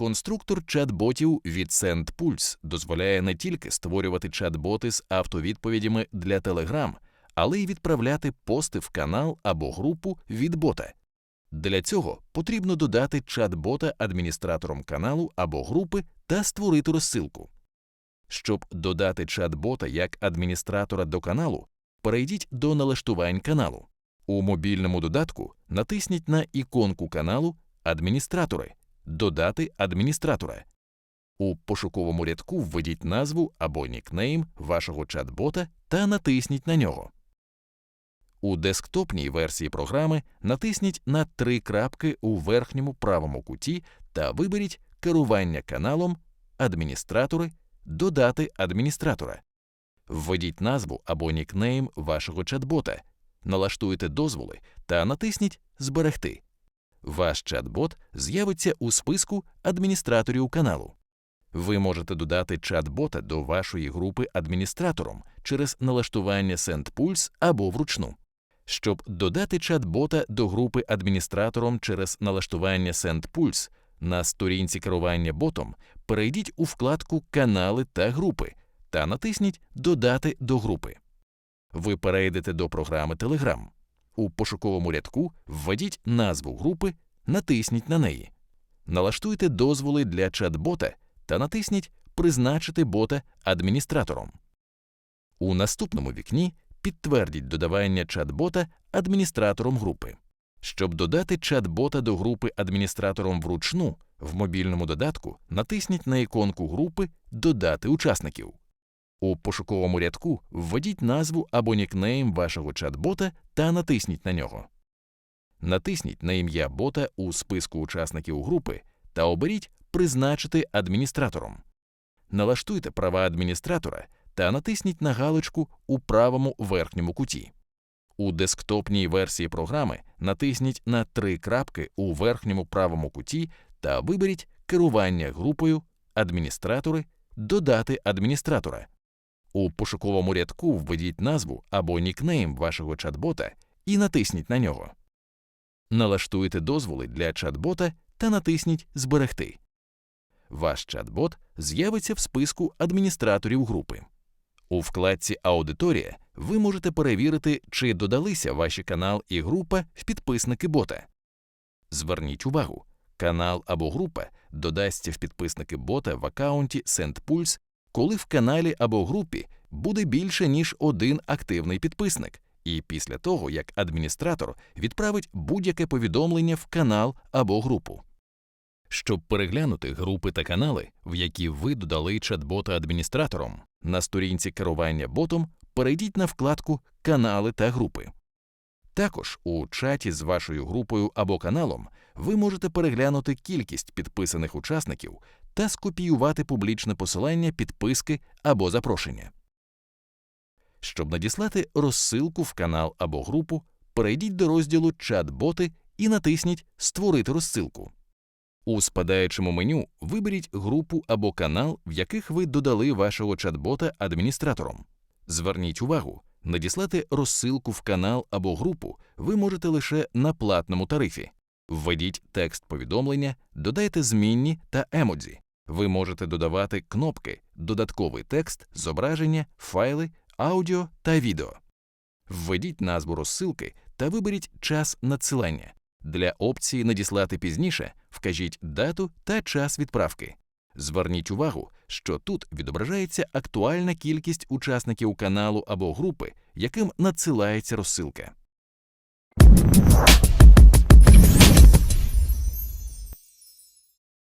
Конструктор чат-ботів від SendPulse дозволяє не тільки створювати чат-боти з автовідповідями для Telegram, але й відправляти пости в канал або групу від бота. Для цього потрібно додати чат-бота адміністратором каналу або групи та створити розсилку. Щоб додати чат-бота як адміністратора до каналу, перейдіть до налаштувань каналу. У мобільному додатку натисніть на іконку каналу Адміністратори Додати адміністратора. У пошуковому рядку введіть назву або нікнейм вашого чат-бота та натисніть на нього. У десктопній версії програми натисніть на три крапки у верхньому правому куті та виберіть керування каналом Адміністратори Додати адміністратора. Введіть назву або нікнейм вашого чат-бота, налаштуйте дозволи та натисніть Зберегти. Ваш чат-бот з'явиться у списку адміністраторів каналу. Ви можете додати чат-бота до вашої групи адміністратором через налаштування SendPulse або вручну. Щоб додати чат-бота до групи адміністратором через налаштування SendPulse, на сторінці керування ботом перейдіть у вкладку Канали та групи та натисніть Додати до групи. Ви перейдете до програми Telegram. У пошуковому рядку введіть назву групи, натисніть на неї. Налаштуйте дозволи для чат-бота та натисніть Призначити бота адміністратором. У наступному вікні підтвердіть додавання чат-бота адміністратором групи. Щоб додати чат-бота до групи адміністратором вручну, в мобільному додатку натисніть на іконку групи Додати учасників. У пошуковому рядку введіть назву або нікнейм вашого чат-бота та натисніть на нього. Натисніть на ім'я бота у списку учасників групи та оберіть Призначити адміністратором. Налаштуйте права адміністратора та натисніть на галочку у правому верхньому куті. У десктопній версії програми натисніть на три крапки у верхньому правому куті та виберіть Керування групою Адміністратори Додати адміністратора. У пошуковому рядку введіть назву або нікнейм вашого чат-бота і натисніть на нього. Налаштуйте дозволи для чат-бота та натисніть Зберегти. Ваш чат-бот з'явиться в списку адміністраторів групи. У вкладці Аудиторія ви можете перевірити, чи додалися ваші канал і група в підписники бота. Зверніть увагу, канал або група додасться в підписники бота в аккаунті SendPulse, коли в каналі або групі буде більше, ніж один активний підписник, і після того, як адміністратор відправить будь-яке повідомлення в канал або групу. Щоб переглянути групи та канали, в які ви додали чат-бота адміністратором, на сторінці керування ботом перейдіть на вкладку Канали та групи. Також у чаті з вашою групою або каналом ви можете переглянути кількість підписаних учасників та скопіювати публічне посилання підписки або запрошення. Щоб надіслати розсилку в канал або групу, перейдіть до розділу Чат-боти і натисніть Створити розсилку. У спадаючому меню виберіть групу або канал, в яких ви додали вашого чат-бота адміністратором. Зверніть увагу, надіслати розсилку в канал або групу ви можете лише на платному тарифі. Введіть текст повідомлення, додайте змінні та емодзі. Ви можете додавати кнопки, додатковий текст, зображення, файли, аудіо та відео. Введіть назву розсилки та виберіть час надсилання. Для опції Надіслати пізніше вкажіть дату та час відправки. Зверніть увагу, що тут відображається актуальна кількість учасників каналу або групи, яким надсилається розсилка.